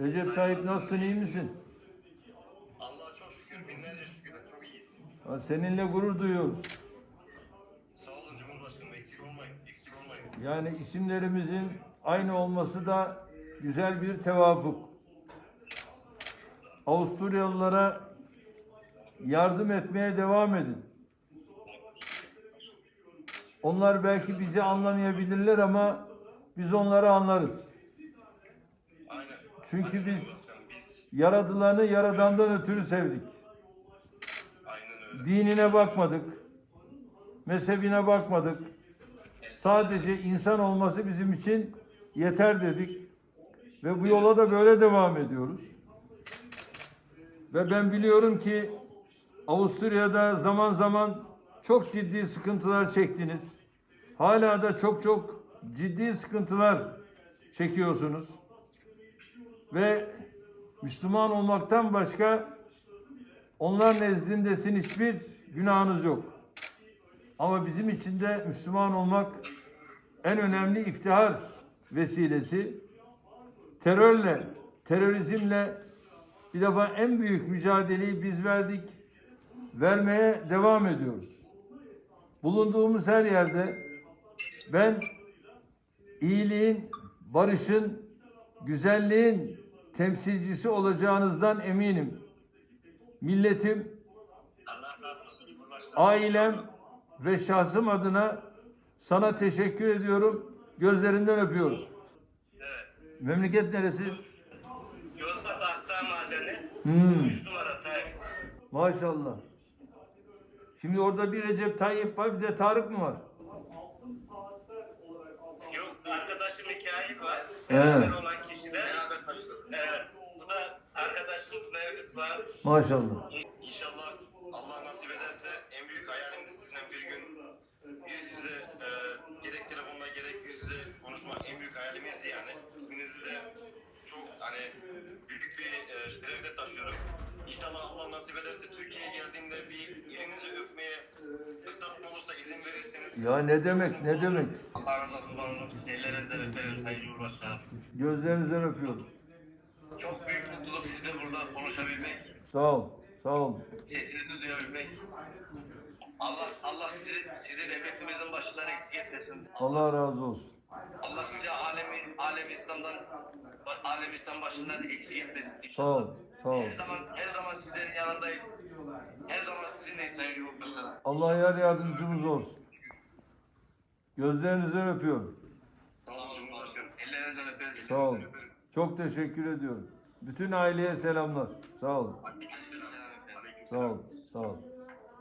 Recep Tayyip nasılsın iyi misin? Allah'a çok şükür, binlerce şükürler. Çok iyiyiz. Ha, Seninle gurur duyuyoruz. Sağ olun Cumhurbaşkanım. Eksik olmayın. Eksik olmayın. Yani isimlerimizin aynı olması da güzel bir tevafuk. Avusturyalılara yardım etmeye devam edin. Onlar belki bizi anlamayabilirler ama biz onları anlarız. Çünkü biz Yaradılanı Yaradan'dan ötürü sevdik. Dinine bakmadık. Mezhebine bakmadık. Sadece insan olması bizim için yeter dedik. Ve bu yola da böyle devam ediyoruz. Ve ben biliyorum ki Avusturya'da zaman zaman çok ciddi sıkıntılar çektiniz. Hala da çok çok ciddi sıkıntılar çekiyorsunuz. Ve Müslüman olmaktan başka onlar nezdinde sizin hiçbir günahınız yok. Ama bizim için de Müslüman olmak en önemli iftihar vesilesi. Terörle, terörizmle bir defa en büyük mücadeleyi biz verdik. Vermeye devam ediyoruz. Bulunduğumuz her yerde ben iyiliğin, barışın, güzelliğin temsilcisi olacağınızdan eminim milletim, ailem ve şahsım adına sana teşekkür ediyorum. Gözlerinden öpüyorum. Evet. Memleket neresi? Yozgat Akdağ Madeni. Hmm, 3 numara Tayyip. maşallah. Şimdi orada bir Recep Tayyip var, bir de Tarık mı var? Yok arkadaşım Mikail var. Beraber olan kişiler. Beraber taşıdık. Evet. Bu da arkadaşımız Mevlüt var. Maşallah. İnşallah Allah nasip ederse en büyük hayalimdi sizinle bir gün yüz yüze e, gerek telefonla gerek yüz yüze konuşmak en büyük hayalimizdi yani. İsminizi de çok hani büyük bir e, şerefle taşıyorum. İnşallah Allah nasip ederse Ya ne demek, ne demek? Allah'ınıza kurban olurum. Sizi ellerinizden öperim Sayın Cumhurbaşkanım. Gözlerinizden öpüyorum. Çok büyük mutluluk sizle burada konuşabilmek. Sağ ol, sağ ol. Sesinizi duyabilmek. Allah Allah sizi, sizi devletimizin başından eksik etmesin. Allah razı olsun. Allah sizi alemi, alemi İslam'dan alemi İslam başından eksik etmesin. Sağ ol, sağ ol. Her zaman her zaman sizlerin yanındayız. Her zaman sizinleyiz Sayın Cumhurbaşkanım. Allah yar yardımcımız olsun. Gözlerinizden öpüyorum. Sağ olun Cumhurbaşkanım. Ellerinizden öperiz. Sağ ol. Çok teşekkür ediyorum. Bütün aileye selamlar. Sağ ol. Aleykümselam efendim. Sağ ol. Sağ ol.